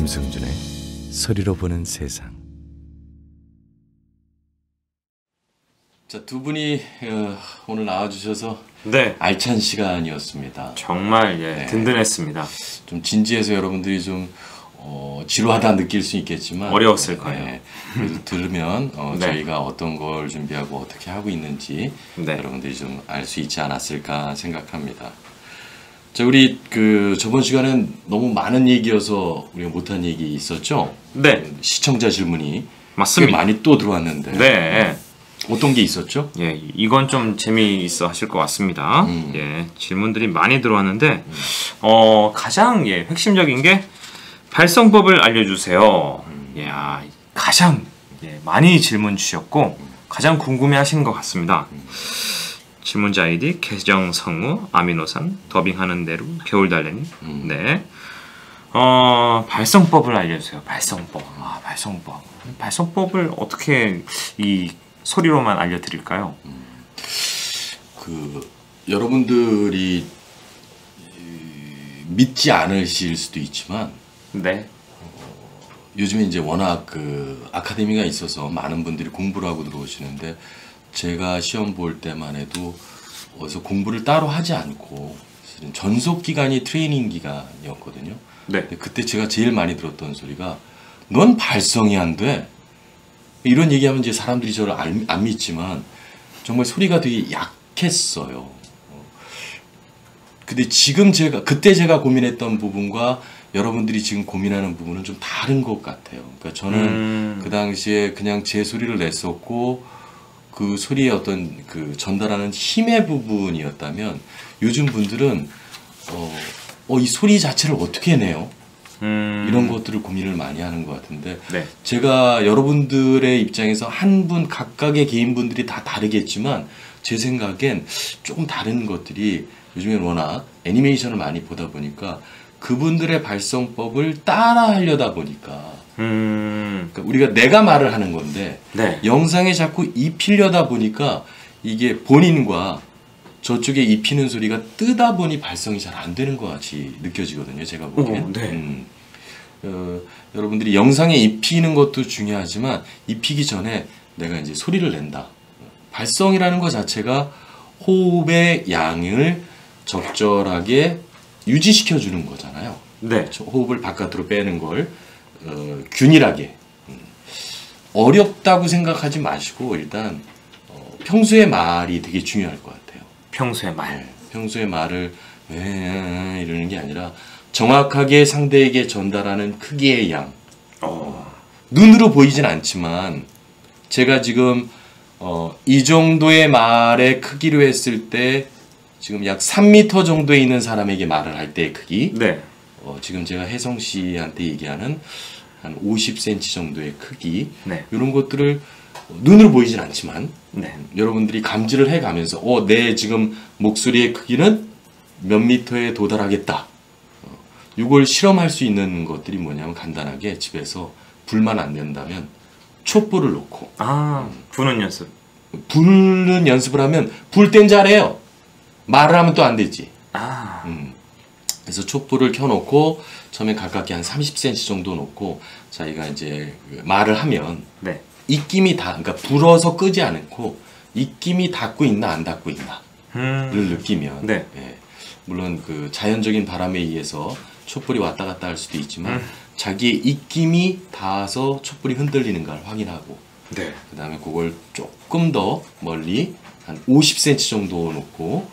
김승준의 소리로 보는 세상. 자, 두 분이 어, 오늘 나와 주셔서 네. 알찬 시간이었습니다. 정말 예, 네. 든든했습니다. 좀 진지해서 여러분들이 좀 어, 지루하다 느낄 수 있겠지만 어려웠을 거예요. 네, 그래도 들으면 어, 네. 저희가 어떤 걸 준비하고 어떻게 하고 있는지 네. 여러분들이 좀 알 수 있지 않았을까 생각합니다. 자, 우리 그 저번 시간엔 너무 많은 얘기여서 우리가 못한 얘기 있었죠? 네. 시청자 질문이 꽤 맞습니다. 많이 또 들어왔는데 네. 어떤 게 있었죠? 예, 이건 좀 재미있어 하실 것 같습니다. 음. 예, 질문들이 많이 들어왔는데, 어, 가장, 예, 핵심적인 게 발성법을 알려주세요. 예, 아, 가장, 예, 많이 질문 주셨고, 가장 궁금해 하시는 것 같습니다. 질문자 아이디, 계정 성우, 아미노산, 더빙하는 대로, 겨울달래님. 음. 네. 어, 발성법을 알려주세요. 발성법. 아, 발성법. 발성법을 어떻게 이 소리로만 알려드릴까요? 그 여러분들이 이, 믿지 않으실 수도 있지만 네. 요즘에 이제 워낙 그 아카데미가 있어서 많은 분들이 공부를 하고 들어오시는데 제가 시험 볼 때만 해도 어디서 공부를 따로 하지 않고 전속 기간이 트레이닝 기간이었거든요. 네. 근데 그때 제가 제일 많이 들었던 소리가 넌 발성이 안 돼. 이런 얘기하면 이제 사람들이 저를 안, 안 믿지만 정말 소리가 되게 약했어요. 어. 근데 지금 제가 그때 제가 고민했던 부분과 여러분들이 지금 고민하는 부분은 좀 다른 것 같아요. 그러니까 저는 음. 그 당시에 그냥 제 소리를 냈었고 그 소리의 어떤 그 전달하는 힘의 부분이었다면 요즘 분들은 어, 어, 이 소리 자체를 어떻게 내요? 음. 이런 것들을 고민을 많이 하는 것 같은데 네. 제가 여러분들의 입장에서 한 분 각각의 개인분들이 다 다르겠지만 제 생각엔 조금 다른 것들이 요즘엔 워낙 애니메이션을 많이 보다 보니까 그분들의 발성법을 따라 하려다 보니까 음. 그러니까 우리가 내가 말을 하는 건데 네. 영상에 자꾸 입히려다 보니까 이게 본인과 저쪽에 입히는 소리가 뜨다 보니 발성이 잘 안 되는 것 같이 느껴지거든요. 제가 보기엔. 오, 네. 음. 어, 여러분들이 영상에 입히는 것도 중요하지만 입히기 전에 내가 이제 소리를 낸다. 발성이라는 것 자체가 호흡의 양을 적절하게 유지시켜 주는 거잖아요. 네. 저 호흡을 바깥으로 빼는 걸 어, 균일하게 음. 어렵다고 생각하지 마시고 일단 어, 평소의 말이 되게 중요할 것 같아요. 평소의 말. 네, 평소의 말을 왜 이러는 게 아니라 정확하게 상대에게 전달하는 크기의 양 어. 눈으로 보이진 않지만 제가 지금 어, 이 정도의 말의 크기로 했을 때 지금 약 3m 정도에 있는 사람에게 말을 할 때의 크기 네. 어, 지금 제가 혜성 씨한테 얘기하는 한 50cm 정도의 크기 네. 이런 것들을 눈으로 보이진 않지만 네. 여러분들이 감지를 해 가면서 어, 내 지금 목소리의 크기는 몇 미터에 도달하겠다. 어, 이걸 실험할 수 있는 것들이 뭐냐면 간단하게 집에서 불만 안 된다면 촛불을 놓고 아, 부는 연습. 불는 연습을 하면 불 땐 잘해요. 말을 하면 또 안 되지. 아. 음. 그래서 촛불을 켜놓고 처음에 가깝게 한 30cm 정도 놓고 자기가 이제 그 말을 하면 네. 입김이 다 그러니까 불어서 끄지 않고 입김이 닿고 있나 안 닿고 있나를 음. 느끼면 네. 예. 물론 그 자연적인 바람에 의해서 촛불이 왔다 갔다 할 수도 있지만 음. 자기의 입김이 닿아서 촛불이 흔들리는가를 확인하고 네. 그다음에 그걸 조금 더 멀리 한 50cm 정도 놓고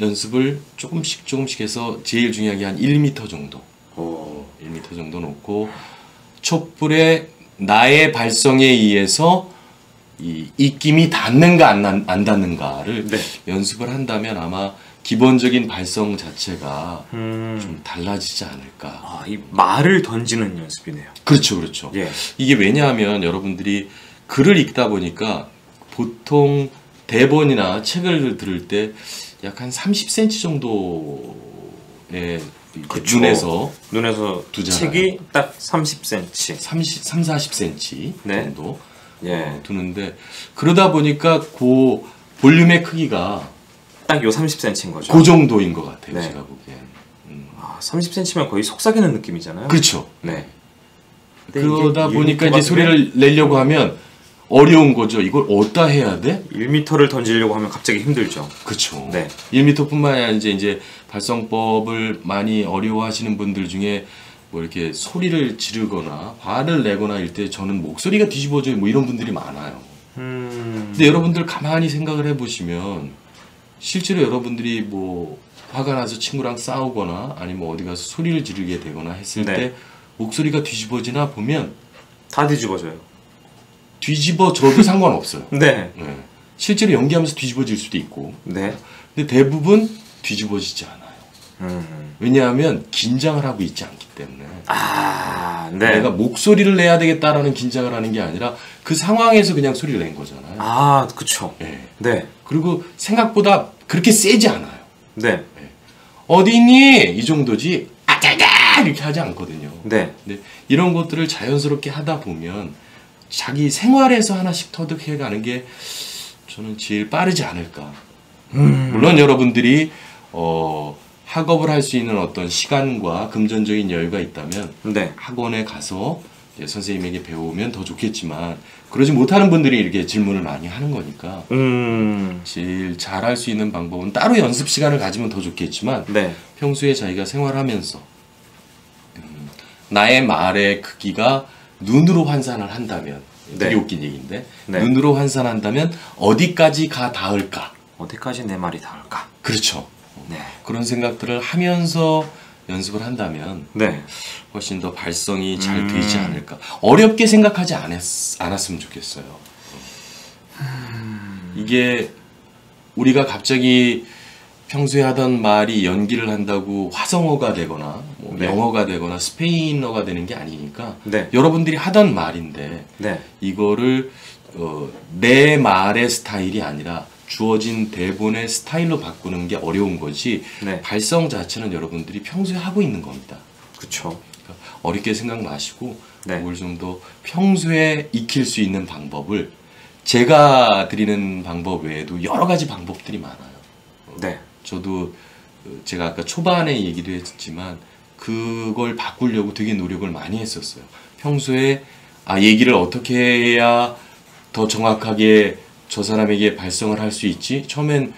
연습을 조금씩 조금씩 해서 제일 중요한 게 한 1m 정도 오. 1m 정도 놓고 촛불의 나의 발성에 의해서 이 입김이 닿는가 안, 닿- 안 닿는가를 네. 연습을 한다면 아마 기본적인 발성 자체가 음. 좀 달라지지 않을까. 아, 이 말을 던지는 연습이네요. 그렇죠, 그렇죠. 예. 이게 왜냐하면 여러분들이 글을 읽다 보니까 보통 대본이나 책을 들을 때 약 한 30cm 정도의 그쵸. 눈에서 눈에서 두잖아요. 책이 딱 30cm. 30, 3, 40cm 네. 정도 예. 어, 두는데 그러다 보니까 그 볼륨의 크기가 딱 요 30cm인 거죠. 그 정도인 것 같아요. 네. 제가 보기엔. 음. 아, 30cm면 거의 속삭이는 느낌이잖아요. 그렇죠. 네. 그러다 보니까 1m 이제 소리를 내려고 하면 어려운 거죠. 이걸 어디다 해야 돼? 1m를 던지려고 하면 갑자기 힘들죠. 그렇죠. 네. 1m뿐만 아니라 이제 이제 발성법을 많이 어려워하시는 분들 중에 뭐 이렇게 소리를 지르거나 화를 내거나 일 때 저는 목소리가 뒤집어져요. 뭐 이런 분들이 많아요. 음. 근데 여러분들 가만히 생각을 해보시면 실제로 여러분들이 뭐 화가 나서 친구랑 싸우거나 아니면 어디 가서 소리를 지르게 되거나 했을 네. 때 목소리가 뒤집어지나 보면 다 뒤집어져요. 뒤집어져도 상관없어요. 네. 네. 실제로 연기하면서 뒤집어질 수도 있고 네. 근데 대부분 뒤집어지지 않아요. 음. 왜냐하면 긴장을 하고 있지 않기 때문에 아, 네. 내가 목소리를 내야 되겠다라는 긴장을 하는 게 아니라 그 상황에서 그냥 소리를 낸 거잖아요. 아, 그쵸. 예. 네. 그리고 생각보다 그렇게 세지 않아요. 네. 어디 있니? 이 정도지. 아자자 이렇게 하지 않거든요. 네. 근데 이런 것들을 자연스럽게 하다 보면 자기 생활에서 하나씩 터득해 가는 게 저는 제일 빠르지 않을까. 음. 물론 여러분들이 어, 학업을 할 수 있는 어떤 시간과 금전적인 여유가 있다면 네. 학원에 가서 선생님에게 배우면 더 좋겠지만 그러지 못하는 분들이 이렇게 질문을 많이 하는 거니까 음. 제일 잘할 수 있는 방법은 따로 연습 시간을 가지면 더 좋겠지만 네. 평소에 자기가 생활하면서 음, 나의 말의 크기가 눈으로 환산을 한다면 되게 네. 웃긴 얘기인데 네. 눈으로 환산한다면 어디까지 가 닿을까 어디까지 내 말이 닿을까? 그렇죠 네. 그런 생각들을 하면서 연습을 한다면 네. 훨씬 더 발성이 잘 음. 되지 않을까 어렵게 생각하지 않았, 않았으면 좋겠어요 이게 우리가 갑자기 평소에 하던 말이 연기를 한다고 화성어가 되거나 뭐 네. 영어가 되거나 스페인어가 되는 게 아니니까 네. 여러분들이 하던 말인데 네. 이거를 어, 내 말의 스타일이 아니라 주어진 대본의 스타일로 바꾸는 게 어려운 거지 네. 발성 자체는 여러분들이 평소에 하고 있는 겁니다. 그쵸. 그러니까 어렵게 생각 마시고 네. 그걸 좀 더 평소에 익힐 수 있는 방법을 제가 드리는 방법 외에도 여러 가지 방법들이 많아요. 네. 저도 어, 제가 아까 초반에 얘기도 했지만 그걸 바꾸려고 되게 노력을 많이 했었어요. 평소에 아 얘기를 어떻게 해야 더 정확하게 저 사람에게 발성을 할 수 있지? 처음엔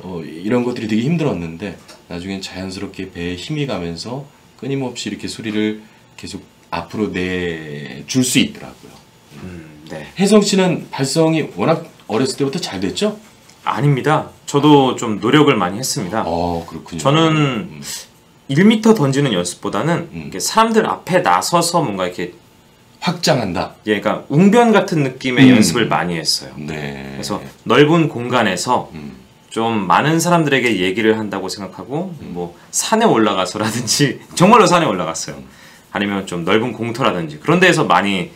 어, 이런 것들이 되게 힘들었는데 나중엔 자연스럽게 배에 힘이 가면서 끊임없이 이렇게 소리를 계속 앞으로 내줄 수 있더라고요. 음, 네. 혜성 씨는 발성이 워낙 어렸을 때부터 잘 됐죠? 아닙니다. 저도 좀 노력을 많이 했습니다. 어 그렇군요. 저는 음, 1m 던지는 연습보다는 음. 이렇게 사람들 앞에 나서서 뭔가 이렇게 확장한다. 예, 그러니까 웅변 같은 느낌의 음. 연습을 많이 했어요. 네. 그래서 넓은 공간에서 음. 좀 많은 사람들에게 얘기를 한다고 생각하고 뭐 산에 올라가서라든지 정말로 산에 올라갔어요. 아니면 좀 넓은 공터라든지 그런 데에서 많이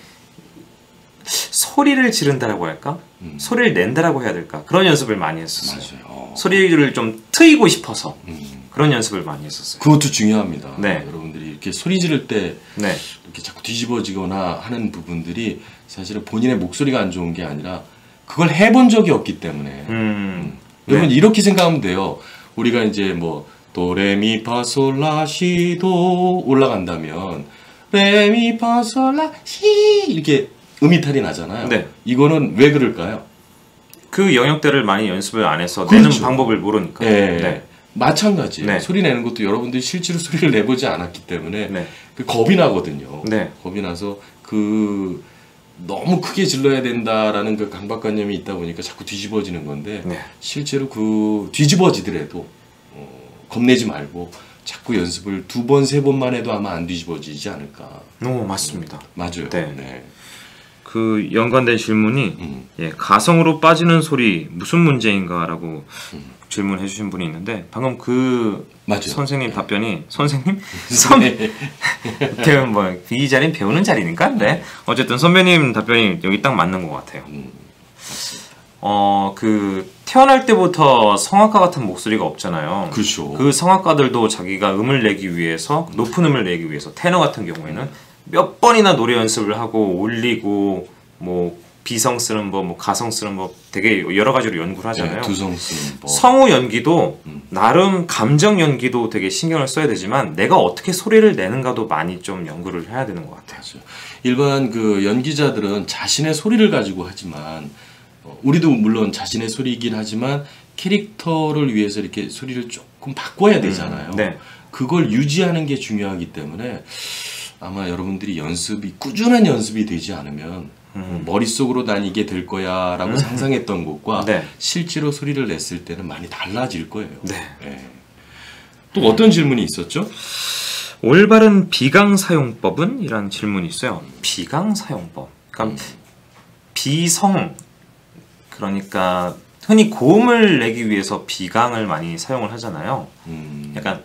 소리를 지른다라고 할까? 음. 소리를 낸다라고 해야 될까? 그런 연습을 많이 했었어요. 맞아요. 어. 소리를 좀 트이고 싶어서 음. 그런 연습을 많이 했었어요. 그것도 중요합니다. 네. 여러분들이 이렇게 소리 지를 때 네. 이렇게 자꾸 뒤집어지거나 하는 부분들이 사실은 본인의 목소리가 안 좋은 게 아니라 그걸 해본 적이 없기 때문에 음. 여러분 네. 이렇게 생각하면 돼요. 우리가 이제 뭐 도레미파솔라시도 올라간다면 레미파솔라시 이렇게 음이탈이 나잖아요. 네. 이거는 왜 그럴까요? 그 영역대를 많이 연습을 안 해서 내는 그렇죠. 방법을 모르니까. 예. 네. 마찬가지예요. 네. 소리 내는 것도 여러분들이 실제로 소리를 내보지 않았기 때문에 네. 그 겁이 나거든요. 네. 겁이 나서 그 너무 크게 질러야 된다라는 그 강박관념이 있다 보니까 자꾸 뒤집어지는 건데 네. 실제로 그 뒤집어지더라도 어, 겁내지 말고 자꾸 연습을 두 번 세 번만 해도 아마 안 뒤집어지지 않을까. 오, 맞습니다. 맞아요. 네. 그 연관된 질문이 음. 예, 가성으로 빠지는 소리 무슨 문제인가라고 질문해 주신 분이 있는데 방금 그 맞아요. 선생님 답변이 선생님 선 네. 배우 뭐이 자리는 배우는 자리니까 네 어쨌든 선배님 답변이 여기 딱 맞는 것 같아요. 음. 어그 태어날 때부터 성악가 같은 목소리가 없잖아요. 그렇죠. 그 성악가들도 자기가 음을 내기 위해서 높은 음을 내기 위해서 테너 같은 경우에는 몇 번이나 노래 연습을 하고 올리고 뭐 비성 쓰는 법, 뭐 가성 쓰는 법 되게 여러 가지로 연구를 하잖아요. 네, 두성 쓰는 법. 성우 연기도 음. 나름 감정 연기도 되게 신경을 써야 되지만 내가 어떻게 소리를 내는가도 많이 좀 연구를 해야 되는 것 같아요. 맞아요. 일반 그 연기자들은 자신의 소리를 가지고 하지만 어, 우리도 물론 자신의 소리이긴 하지만 캐릭터를 위해서 이렇게 소리를 조금 바꿔야 되잖아요. 네. 그걸 유지하는 게 중요하기 때문에 아마 여러분들이 연습이 꾸준한 연습이 되지 않으면 음. 머릿속으로 난 이게 될 거야 라고 상상했던 것과 네. 실제로 소리를 냈을 때는 많이 달라질 거예요. 네. 예. 또 어떤 질문이 있었죠? 올바른 비강 사용법은? 이란 질문이 있어요. 비강 사용법. 그러니까 비성 그러니까 흔히 고음을 내기 위해서 비강을 많이 사용을 하잖아요. 음, 약간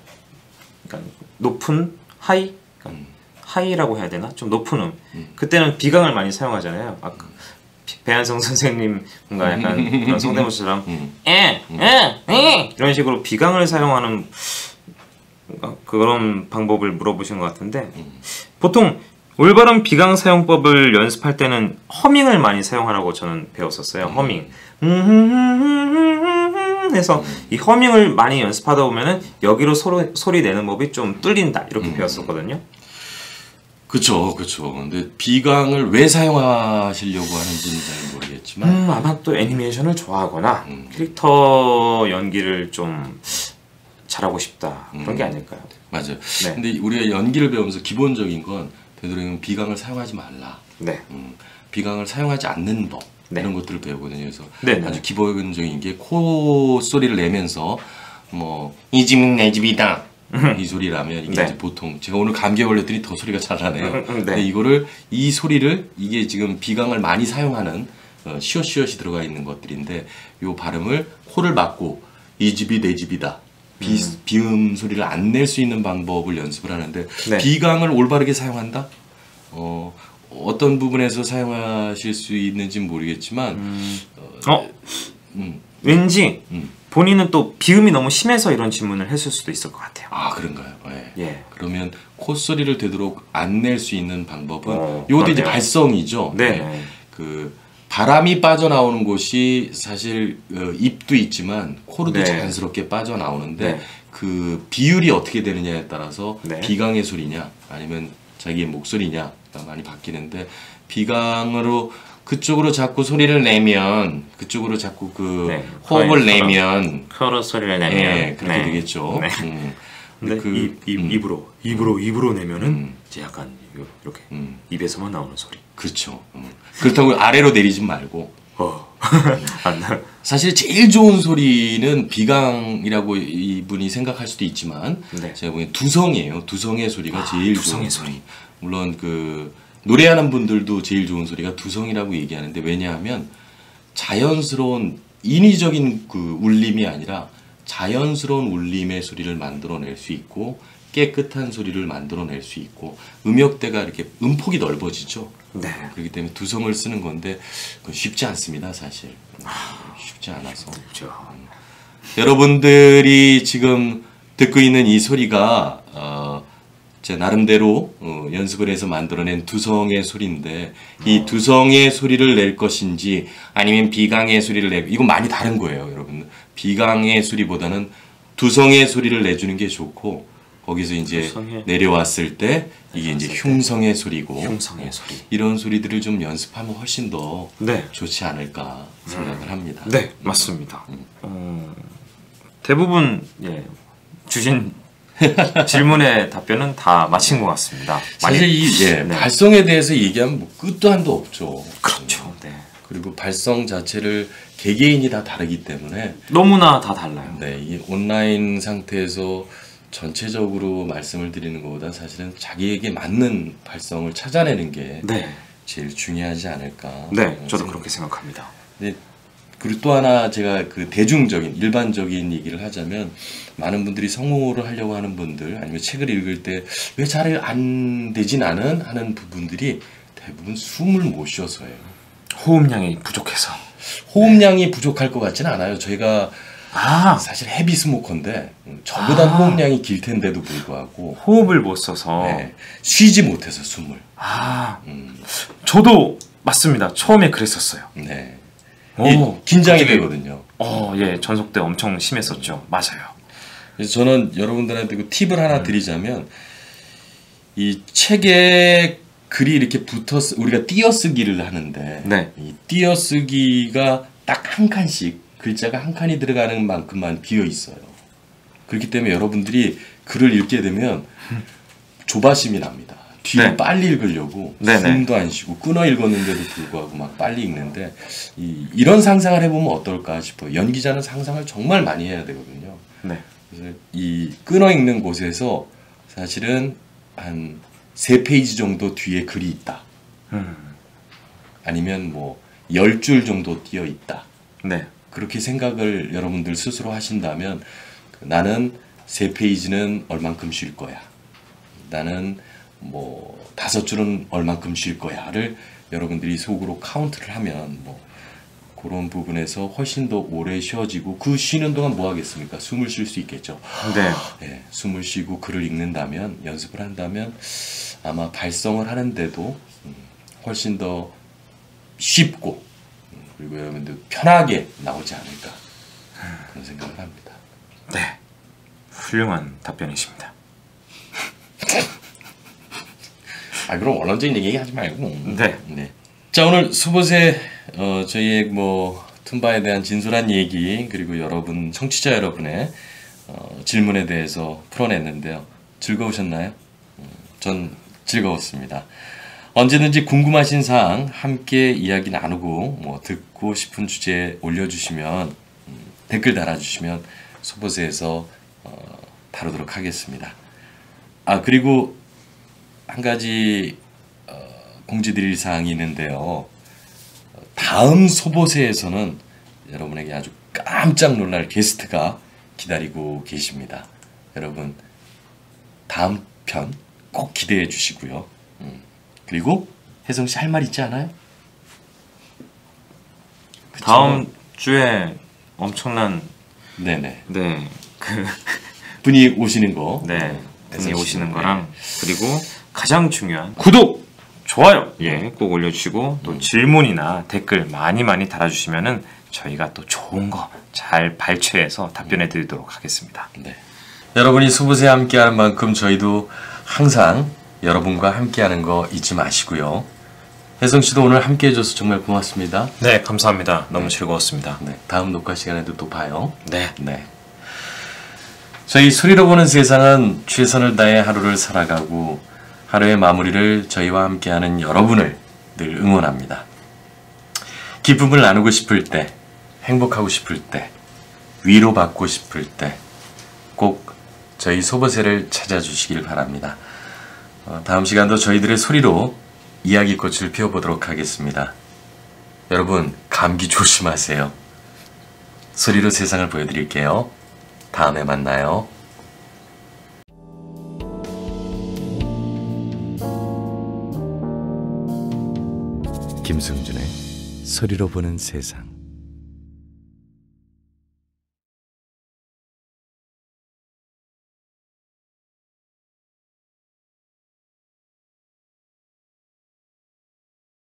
그러니까 높은 하이 그러니까 음. 하이라고 해야 되나? 좀 높은 음. 음. 그때는 비강을 많이 사용하잖아요. 아까 비- 배한성 선생님 뭔가 약간 그런 성대모사처럼 음. 에, 에, 에 이런 식으로 비강을 사용하는 그런 방법을 물어보신 것 같은데 음. 보통 올바른 비강 사용법을 연습할 때는 허밍을 많이 사용하라고 저는 배웠었어요. 허밍. 해서 이 허밍을 많이 연습하다 보면은 여기로 소리, 소리 내는 법이 좀 뚫린다 이렇게 배웠었거든요. 그쵸, 그쵸. 근데 비강을 왜 사용하시려고 하는지는 잘 모르겠지만, 음, 아마 또 애니메이션을 좋아하거나 음. 캐릭터 연기를 좀 잘하고 싶다 그런 게 음. 아닐까요? 맞아요. 네. 근데 우리가 연기를 배우면서 기본적인 건 되도록이면 비강을 사용하지 말라. 네. 음, 비강을 사용하지 않는 법. 네. 이런 것들을 배우거든요. 그래서 네, 네. 아주 기본적인 게 코 소리를 내면서 뭐 이 집은 내 집이다. 이 소리라면 이게 네. 보통 제가 오늘 감기에 걸렸더니 더 소리가 잘 나네요. 음, 음, 네. 근데 이거를 이 소리를 이게 지금 비강을 많이 사용하는 어, 시옷시옷이 들어가 있는 것들인데 요 발음을 코를 막고 이 집이 내 집이다. 비, 음. 비음 소리를 안 낼 수 있는 방법을 연습을 하는데 네. 비강을 올바르게 사용한다. 어, 어떤 부분에서 사용하실 수 있는지 는 모르겠지만 어 음, 왠지 음. 본인은 또 비음이 너무 심해서 이런 질문을 했을 수도 있을 것 같아요. 아 그런가요? 예. 예. 그러면 콧소리를 되도록 안 낼 수 있는 방법은 어, 이것도 이제 그러네요. 발성이죠. 네. 그 바람이 빠져나오는 곳이 사실 어, 입도 있지만 코로도 네. 자연스럽게 빠져나오는데 네. 그 비율이 어떻게 되느냐에 따라서 네. 비강의 소리냐 아니면 자기의 목소리냐가 많이 바뀌는데 비강으로 그쪽으로 자꾸 소리를 내면 그쪽으로 자꾸 그 네. 호흡을 내면 커러 소리를 내면 예, 그렇게 네. 되겠죠. 네. 음. 근데 그- 입, 입, 음. 입으로 입으로 입으로 내면은 음. 이제 약간 요- 이렇게 음. 입에서만 나오는 소리. 그렇죠. 음. 그렇다고 아래로 내리지 말고 어. 사실 제일 좋은 소리는 비강이라고 이분이 생각할 수도 있지만 네. 제가 보기엔 두성이에요. 두성의 소리가 아, 제일 두성의 좋은 소리. 물론 그 노래하는 분들도 제일 좋은 소리가 두성이라고 얘기하는데 왜냐하면 자연스러운 인위적인 그 울림이 아니라 자연스러운 울림의 소리를 만들어낼 수 있고 깨끗한 소리를 만들어낼 수 있고 음역대가 이렇게 음폭이 넓어지죠. 네. 그렇기 때문에 두성을 쓰는 건데 그건 쉽지 않습니다, 사실. 쉽지 않아서. 그렇죠. 여러분들이 지금 듣고 있는 이 소리가 어, 제 나름대로 어, 연습을 해서 만들어낸 두성의 소리인데 이 두성의 소리를 낼 것인지 아니면 비강의 소리를 낼 이건 많이 다른 거예요, 여러분. 비강의 소리보다는 두성의 소리를 내주는 게 좋고 거기서 이제 두성의- 내려왔을 때 이게 이제 흉성의 소리고 흉성의 소리. 이런 소리들을 좀 연습하면 훨씬 더 네. 좋지 않을까 생각을 합니다. 네, 맞습니다. 어, 대부분 예, 주신 질문의 답변은 다 마친 것 같습니다. 사실 이 예, 네. 발성에 대해서 얘기하면 뭐 끝도 한도 없죠. 그렇죠. 네. 그리고 발성 자체를 개개인이 다 다르기 때문에 너무나 다 달라요. 네, 이 온라인 상태에서 전체적으로 말씀을 드리는 것보다 사실은 자기에게 맞는 발성을 찾아내는 게 네. 제일 중요하지 않을까. 네, 저도 그렇게 생각합니다. 네, 그리고 또 하나 제가 그 대중적인 일반적인 얘기를 하자면 많은 분들이 성우를 하려고 하는 분들 아니면 책을 읽을 때 왜 잘 안 되진 않은 하는 부분들이 대부분 숨을 못 쉬어서예요. 호흡량이 부족해서. 호흡량이 부족할 것 같지는 않아요. 저희가 아, 사실 헤비 스모커인데 음, 저보다 아. 호흡량이 길 텐데도 불구하고 호흡을 못 써서. 네, 쉬지 못해서 숨을. 아, 음, 저도 맞습니다. 처음에 그랬었어요. 네. 오, 이 긴장이 갑자기- 되거든요. 어, 예, 전속 때 엄청 심했었죠. 맞아요. 그래서 저는 여러분들한테 그 팁을 하나 드리자면 이 책에 글이 이렇게 붙어서 우리가 띄어쓰기를 하는데 네. 이 띄어쓰기가 딱 한 칸씩 글자가 한 칸이 들어가는 만큼만 비어 있어요. 그렇기 때문에 여러분들이 글을 읽게 되면 조바심이 납니다. 뒤로 네. 빨리 읽으려고 네네. 숨도 안 쉬고 끊어 읽었는데도 불구하고 막 빨리 읽는데 이, 이런 상상을 해보면 어떨까 싶어요. 연기자는 상상을 정말 많이 해야 되거든요. 네. 그래서 이 끊어 읽는 곳에서 사실은 한 세 페이지 정도 뒤에 글이 있다. 음. 아니면 뭐 열 줄 정도 띄어 있다. 네. 그렇게 생각을 여러분들 스스로 하신다면 그 나는 세 페이지는 얼만큼 쉴 거야. 나는 뭐 다섯 줄은 얼만큼 쉴 거야를 여러분들이 속으로 카운트를 하면 뭐 그런 부분에서 훨씬 더 오래 쉬어지고 그 쉬는 동안 뭐 하겠습니까? 숨을 쉴 수 있겠죠. 네. 예, 숨을 쉬고 글을 읽는다면 연습을 한다면 아마 발성을 하는데도 음, 훨씬 더 쉽고 음, 그리고 여러분들 편하게 나오지 않을까 그런 생각을 합니다. 네. 훌륭한 답변이십니다. 아 그럼 원론적인 얘기 하지 말고. 네. 자 오늘 수보세 어, 저희의 뭐 툰바에 대한 진솔한 얘기 그리고 여러분 청취자 여러분의 어, 질문에 대해서 풀어냈는데요. 즐거우셨나요? 음, 전 즐거웠습니다. 언제든지 궁금하신 사항 함께 이야기 나누고 뭐 듣고 싶은 주제 올려주시면 음, 댓글 달아주시면 소보세에서 어, 다루도록 하겠습니다. 아 그리고 한 가지 어, 공지드릴 사항이 있는데요. 어, 다음 소보세에서는 여러분에게 아주 깜짝 놀랄 게스트가 기다리고 계십니다. 여러분 다음 편 꼭 기대해 주시고요. 음, 그리고 혜성 씨 할 말 있지 않아요? 그쵸? 다음 주에 엄청난 네네 네. 그 분이 오시는 거 네. 어, 분이. 오시는 거랑 그리고 가장 중요한 구독, 좋아요 예, 꼭 올려주시고 또 질문이나 댓글 많이 많이 달아주시면은 저희가 또 좋은 거 잘 발췌해서 답변해 드리도록 하겠습니다. 네. 여러분이 수부세 함께하는 만큼 저희도 항상 여러분과 함께하는 거 잊지 마시고요. 혜성 씨도 오늘 함께해 줘서 정말 고맙습니다. 네, 감사합니다. 너무 즐거웠습니다. 네, 다음 녹화 시간에도 또 봐요. 네, 네. 저희 소리로 보는 세상은 최선을 다해 하루를 살아가고 하루의 마무리를 저희와 함께하는 여러분을 늘 응원합니다. 기쁨을 나누고 싶을 때, 행복하고 싶을 때, 위로받고 싶을 때, 꼭 저희 소보세를 찾아주시길 바랍니다. 어, 다음 시간도 저희들의 소리로 이야기꽃을 피워보도록 하겠습니다. 여러분, 감기 조심하세요. 소리로 세상을 보여드릴게요. 다음에 만나요. 김승준의 소리로 보는 세상.